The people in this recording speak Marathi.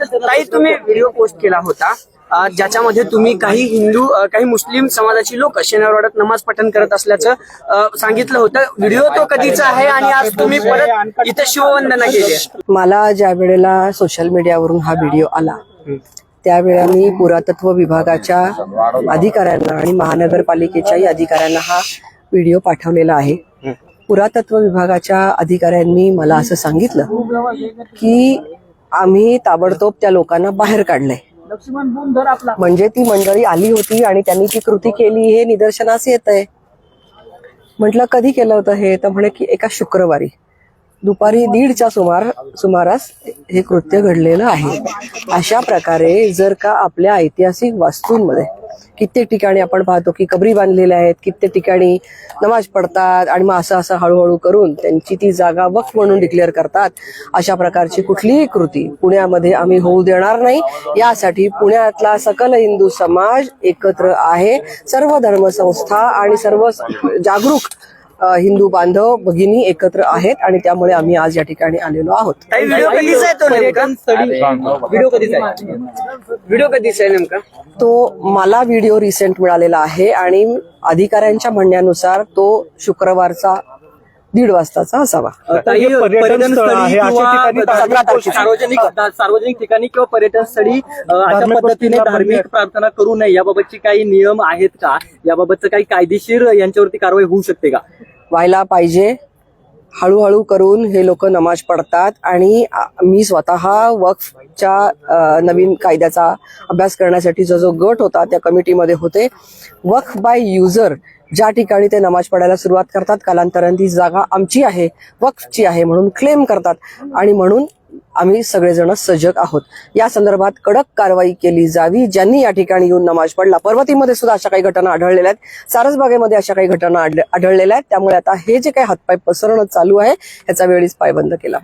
ताई तुम्ही व्हिडिओ पोस्ट केला होता. ज्याच्यामध्ये तुम्ही काही हिंदू काही मुस्लिम समाजाची लोक शनिवारवाड्यात नमाज पठण करत असल्याचं सांगितलं होतं. व्हिडिओ तो कधीचा आहे आणि आज तुम्ही परत इथे शिववंदना केली. मला ज्या वेळेला सोशल मीडियावरून हा व्हिडिओ आला त्यावेळेला मी पुरातत्व विभागाच्या अधिकाऱ्यांना आणि महानगरपालिकेच्याही अधिकाऱ्यांना हा व्हिडिओ पाठवलेला आहे. पुरातत्व विभागाच्या अधिकाऱ्यांनी मला असं सांगितलं की आम्ही ताबडतोब त्या लोकांना बाहेर काढलंय. म्हणजे ती मंडळी आली होती आणि त्यांनी ती कृती केली हे निदर्शनास येत आहे म्हटलं कधी केलं होतं हे? तर म्हणे की एका शुक्रवारी. दुपारी दीडच्या सुमार सुमारास हे कृत्य घडलेलं आहे. अशा प्रकारे जर का आपल्या ऐतिहासिक वास्तूंमध्ये कित्येक ठिकाणी आपण पाहतो की कबरी बांधलेल्या आहेत कित्येक ठिकाणी नमाज पडतात आणि मग असं असं हळूहळू करून त्यांची ती जागा वक्फ म्हणून डिक्लेअर करतात. अशा प्रकारची कुठलीही कृती पुण्यामध्ये आम्ही होऊ देणार नाही. यासाठी पुण्यातला सकल हिंदू समाज एकत्र आहे. सर्व धर्मसंस्था आणि सर्व जागरूक हिंदू बांधव भगिनी एकत्र आहेत आणि त्यामुळे आम्ही आज या ठिकाणी आलेलो आहोत. ताई व्हिडिओ कधीचा आहे तो नेमका? व्हिडिओ कधीचा आहे? व्हिडिओ कधीचा आहे नेमका? तो मला व्हिडिओ रिसेंट मिळालेला आहे आणि अधिकाऱ्यांच्या म्हणण्यानुसार तो शुक्रवारचा दीड वाजताचा असावा. ताई, पर्यटन स्थळ आहे अशा किंवा ठिकाणी सतरा तारखेला. सार्वजनिक सार्वजनिक ठिकाणी किंवा पर्यटन स्थळी अ, अशा धार्मिक पद्धतीने गोष्टींना धार्मिक बंदी- प्रार्थना करू नये. याबाबतचे काही नियम आहेत का? याबाबतचं काही कायदेशीर यांच्यावरती कारवाई होऊ शकते का? व्हायला पाहिजे. हळूहळू करून हे लोक नमाज पडतात आणि मी स्वतः वक्फच्या नवीन कायद्याचा अभ्यास करण्यासाठी जो जो गट होता त्या कमिटीमध्ये होते. वक्फ बाय युजर ज्या ठिकाणी ते नमाज पडायला सुरुवात करतात कालांतराने ती जागा आमची आहे वक्फची आहे म्हणून क्लेम करतात. आणि म्हणून आम्ही सगळेजण सजग आहोत. या संदर्भात कडक कारवाई केली जावी. ज्यांनी या ठिकाणी येऊन नमाज पडला पर्वतीमध्ये सुद्धा अशा काही घटना आढळलेल्या आहेत. सारसबागेमध्ये अशा काही घटना आढळलेल्या आहेत. त्यामुळे आता हे जे काही हातपाय पसरणं चालू आहे याचा वेळीच पायबंद केला